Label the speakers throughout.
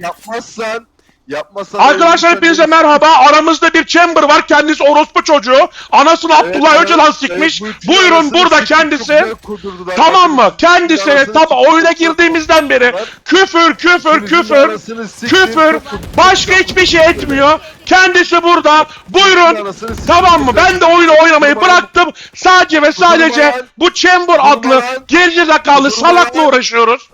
Speaker 1: Yapmazsan yapmazsan
Speaker 2: Arkadaşlar
Speaker 1: öyle
Speaker 2: hepinize merhaba. Aramızda bir chamber var. Kendisi orospu çocuğu. Anasını
Speaker 1: Evet,
Speaker 2: Abdullah
Speaker 1: evet,
Speaker 2: Öcalan
Speaker 1: evet,
Speaker 2: sikmiş.
Speaker 1: bu
Speaker 2: Buyurun burada kendisi. Tamam mı? Kendisi tam oyuna girdiğimizden beri küfür küfür küfür küfür başka hiçbir şey etmiyor. Kendisi burada. Buyurun. Tamam mı? Ben de oyunu oynamayı bıraktım. Sadece ve sadece bu chamber adlı gerizekalı
Speaker 1: Kudurma
Speaker 2: salakla uğraşıyoruz.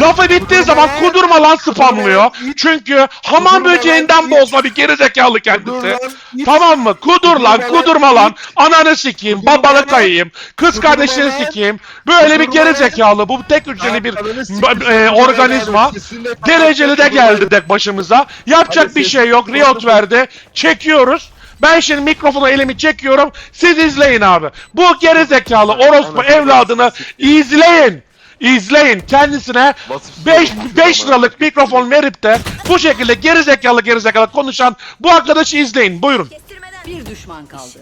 Speaker 2: Lafı bittiği zaman kudurma lan spamlıyor. Çünkü hamam
Speaker 1: Kudurma lan,
Speaker 2: böceğinden
Speaker 1: it.
Speaker 2: bozma bir gerizekalı
Speaker 1: Kudur
Speaker 2: kendisi.
Speaker 1: lan.
Speaker 2: Tamam mı? Kudur lan,
Speaker 1: Kudurma lan,
Speaker 2: kudurma lan. Ananı sikeyim,
Speaker 1: Kudurma
Speaker 2: babanı
Speaker 1: lan.
Speaker 2: kayayım, kız
Speaker 1: Kudurma
Speaker 2: kardeşini
Speaker 1: lan.
Speaker 2: sikeyim. Böyle bir
Speaker 1: Kudurma lan.
Speaker 2: gerizekalı. Bu tek hücreli bir
Speaker 1: sikeyim,
Speaker 2: e,
Speaker 1: kudurma
Speaker 2: organizma.
Speaker 1: lan, kesinlikle
Speaker 2: Dereceli de geldi
Speaker 1: lan.
Speaker 2: de başımıza. Yapacak
Speaker 1: Hadi
Speaker 2: bir şey yok. Riot verdi. Çekiyoruz. Ben şimdi mikrofonu elimi çekiyorum. Siz izleyin abi. Bu gerizekalı orospu evladını izleyin. İzleyin. Kendisine
Speaker 1: Vasıfsız
Speaker 2: 5
Speaker 1: olmuş
Speaker 2: 5
Speaker 1: ama.
Speaker 2: liralık mikrofon verip de bu şekilde gerizekalı gerizekalı konuşan bu arkadaşı izleyin. Buyurun.
Speaker 3: Bir düşman kaldı.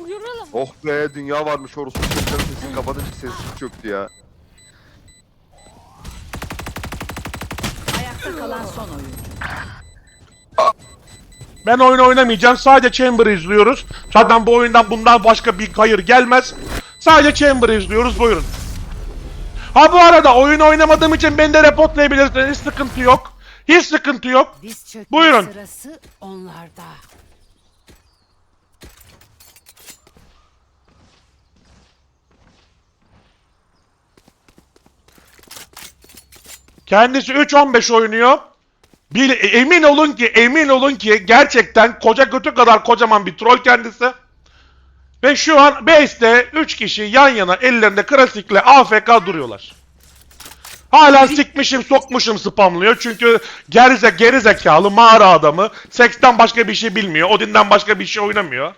Speaker 4: Buyuralım.
Speaker 1: Oh be dünya varmış orospu çocukların sesini kapatınca sessizlik çöktü ya.
Speaker 3: Ayakta kalan son oyun.
Speaker 2: Ben oyun oynamayacağım. Sadece Chamber'ı izliyoruz. Zaten bu oyundan bundan başka bir hayır gelmez. Sadece Chamber'ı izliyoruz. Buyurun. Ha bu arada oyun oynamadığım için beni de reportlayabilirsiniz. Hiç sıkıntı yok. Hiç sıkıntı yok.
Speaker 3: Diz çökme
Speaker 2: Buyurun.
Speaker 3: sırası onlarda.
Speaker 2: Kendisi 3-15 oynuyor. Bir, emin olun ki, emin olun ki gerçekten koca götü kadar kocaman bir troll kendisi. Ve şu an base'de 3 kişi yan yana ellerinde klasikle AFK duruyorlar. Hala sikmişim sokmuşum spamlıyor çünkü gerize gerizekalı mağara adamı seksten başka bir şey bilmiyor. Odin'den başka bir şey oynamıyor.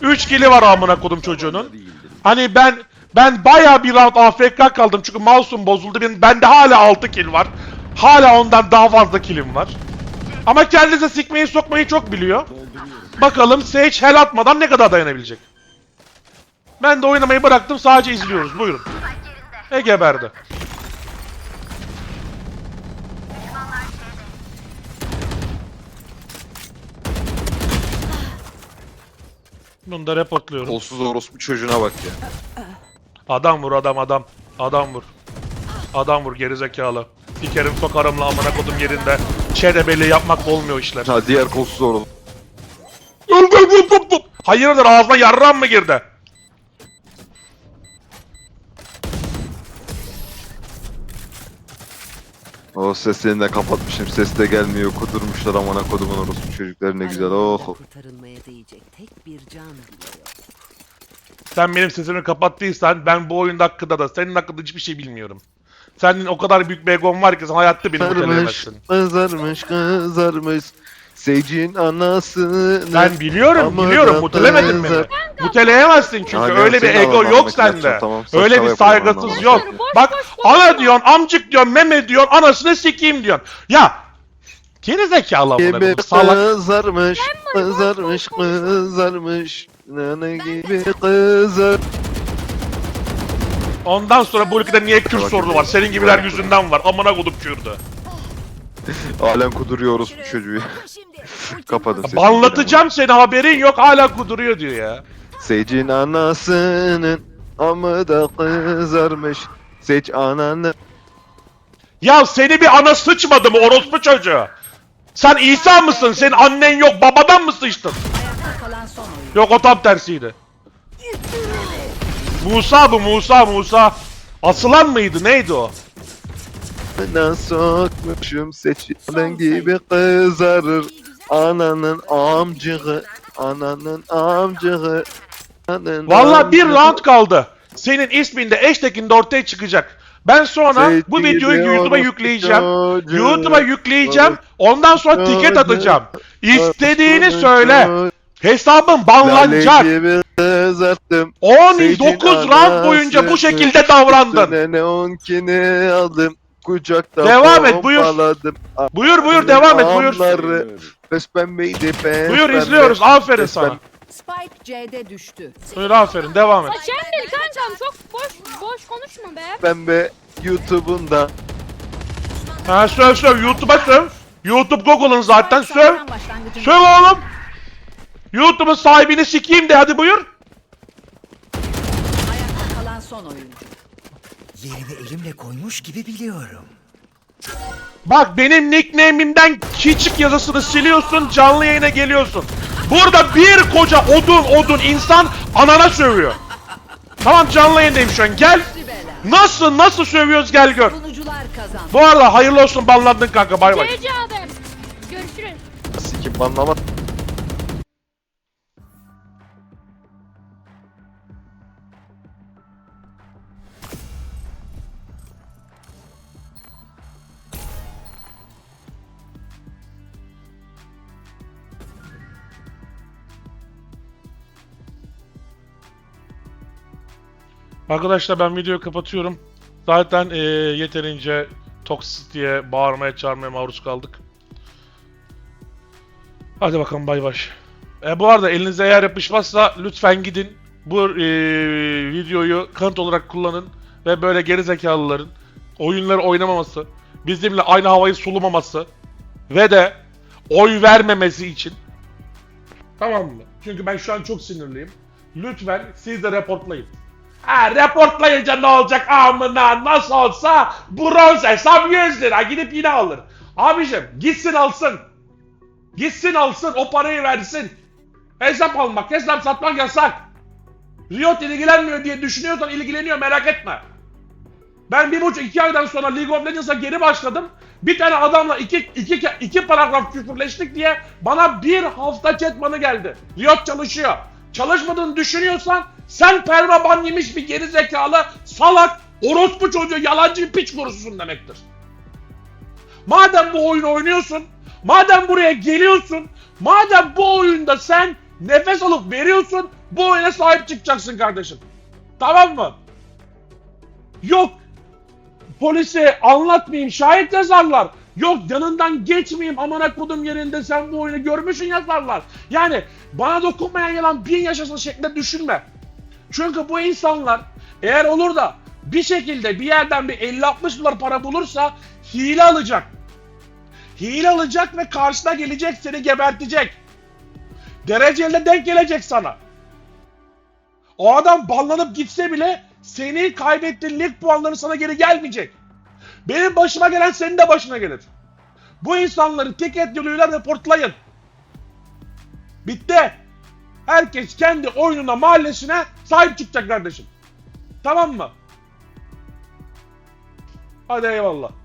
Speaker 2: 3 kili var amına kodum çocuğunun. Hani ben ben bayağı bir round AFK kaldım çünkü mouse'um bozuldu. Benim bende hala 6 kill var. Hala ondan daha fazla killim var. Ama kendisi sikmeyi sokmayı çok biliyor. Bakalım Sage hel atmadan ne kadar dayanabilecek. Ben de oynamayı bıraktım sadece izliyoruz. Buyurun. E geberdi. Bunu da reportluyorum.
Speaker 1: Kolsuz orospu çocuğuna bak ya.
Speaker 2: Adam vur adam adam. Adam vur. Adam vur gerizekalı. Sikerim sokarımla amına kodum yerinde. Çedebeli yapmak olmuyor işler.
Speaker 1: Ha diğer kolsuz orospu.
Speaker 2: Hayırdır ağzına yarram mı girdi?
Speaker 1: O seslerini de kapatmışım. Ses de gelmiyor. Kudurmuşlar amına kodumun orospu çocukları ne güzel. Oh.
Speaker 3: Aralarında Kurtarılmaya değecek tek bir can bile yok.
Speaker 2: Sen benim sesimi kapattıysan ben bu oyun hakkında da senin hakkında hiçbir şey bilmiyorum. Senin o kadar büyük bir egon var ki sen hayatta beni
Speaker 1: Kızarmış,
Speaker 2: muteleyemezsin.
Speaker 1: kızarmış, kızarmış. Sage'in anasını.
Speaker 2: Ben biliyorum, biliyorum. Mutelemedin beni. Muteleyemezsin çünkü
Speaker 1: ben
Speaker 2: öyle bir ego yok sende.
Speaker 1: tamam.
Speaker 2: Öyle bir saygısız yok. Bak
Speaker 4: boş
Speaker 2: ana diyorsun, amcık diyorsun, meme diyorsun, anasını sikeyim diyorsun. Ya geri zekalı amına koyayım, salak.
Speaker 1: kızarmış, kızarmış, kızarmış. Nane gibi kızar.
Speaker 2: Ondan sonra bu ülkede niye Kürt sorunu var? Senin gibiler yüzünden var. Amına kodum Kürt'ü.
Speaker 1: Alem kuduruyor orospu çocuğu. Kapatın sesini.
Speaker 2: Banlatacağım seni haberin yok hala kuduruyor diyor ya.
Speaker 1: Sage'in anasının amı da kızarmış. Sage ananı.
Speaker 2: Ya seni bir ana sıçmadı mı orospu çocuğu? Sen İsa mısın? Senin annen yok babadan mı sıçtın?
Speaker 3: Ayakta kalan son oyun.
Speaker 2: Yok o tam tersiydi. Musa bu Musa Musa. Asılan mıydı neydi o?
Speaker 1: Bana sokmuşum seçilen gibi kızarır. Ananın amcığı, ananın amcığı. Ananın
Speaker 2: Valla bir
Speaker 1: amcığı.
Speaker 2: round kaldı. Senin isminde eştekinde ortaya çıkacak. Ben sonra bu
Speaker 1: Sevgili
Speaker 2: videoyu YouTube'a
Speaker 1: orospu
Speaker 2: yükleyeceğim.
Speaker 1: çocuğu.
Speaker 2: YouTube'a yükleyeceğim. Ondan sonra ticket
Speaker 1: Çocuğu.
Speaker 2: atacağım. İstediğini söyle. Hesabın banlanacak.
Speaker 1: Lale gibi kızarttım.
Speaker 2: 19 round boyunca bu şekilde davrandın.
Speaker 1: Üstüne neonkini aldım. Kucakta
Speaker 2: Devam et, buyur.
Speaker 1: pompaladım.
Speaker 2: Buyur buyur devam et buyur.
Speaker 1: Amları Pes pembeydi pes
Speaker 2: Buyur izliyoruz. Aferin sana.
Speaker 3: Spike C'de düştü.
Speaker 2: Buyur aferin devam et.
Speaker 4: Chamber kankam çok boş boş konuşma be.
Speaker 1: Pembe YouTube'unda
Speaker 2: Ha söv söv YouTube'a söv. YouTube Google'ın zaten söv.
Speaker 3: Başlangıcında
Speaker 2: Söv oğlum. YouTube'un sahibini sikeyim de hadi buyur.
Speaker 3: ayakta kalan son oyuncu.
Speaker 5: Yerini elimle koymuş gibi biliyorum.
Speaker 2: Bak benim nickname'imden küçük yazısını siliyorsun canlı yayına geliyorsun. Burada bir koca odun odun insan anana sövüyor. Tamam canlı yayındayım şu an gel. Nasıl nasıl sövüyoruz gel gör. Bu arada hayırlı olsun banlandın kanka bay bay.
Speaker 4: CC Adem. Görüşürüz.
Speaker 1: Sikim banlama.
Speaker 2: Arkadaşlar ben videoyu kapatıyorum. Zaten eee, yeterince toksitiye bağırmaya çağırmaya maruz kaldık. Hadi bakalım bay bay. E, bu arada elinize eğer yapışmazsa lütfen gidin. Bu eee, videoyu kanıt olarak kullanın. Ve böyle gerizekalıların oyunları oynamaması, bizimle aynı havayı solumaması ve de oy vermemesi için Tamam mı? Çünkü ben şu an çok sinirliyim. Lütfen siz de reportlayın. Ha reportlayınca ne olacak amına nasıl olsa bronz hesap 100 lira gidip yine alır. Abicim gitsin alsın. Gitsin alsın o parayı versin. Hesap almak hesap satmak yasak. Riot ilgilenmiyor diye düşünüyorsan ilgileniyor merak etme. Ben bir buçuk iki aydan sonra League of Legends'a geri başladım. Bir tane adamla iki, iki, iki paragraf küfürleştik diye bana bir hafta chatmanı geldi. Riot çalışıyor. Çalışmadığını düşünüyorsan sen permaban yemiş bir geri zekalı salak orospu çocuğu yalancı bir piç kurususun demektir. Madem bu oyunu oynuyorsun, madem buraya geliyorsun, madem bu oyunda sen nefes alıp veriyorsun, bu oyuna sahip çıkacaksın kardeşim. Tamam mı? Yok polise anlatmayayım şahit yazarlar. Yok yanından geçmeyeyim amına kodum yerinde sen bu oyunu görmüşsün yazarlar. Yani bana dokunmayan yalan bin yaşasın şeklinde düşünme. Çünkü bu insanlar eğer olur da bir şekilde bir yerden bir 50-60 dolar para bulursa hile alacak. Hile alacak ve karşına gelecek seni gebertecek. Dereceyle denk gelecek sana. O adam banlanıp gitse bile senin kaybettiğin lig puanları sana geri gelmeyecek. Benim başıma gelen senin de başına gelir. Bu insanları ticket yoluyla reportlayın. Bitti. Herkes kendi oyununa, mahallesine sahip çıkacak kardeşim. Tamam mı? Hadi eyvallah.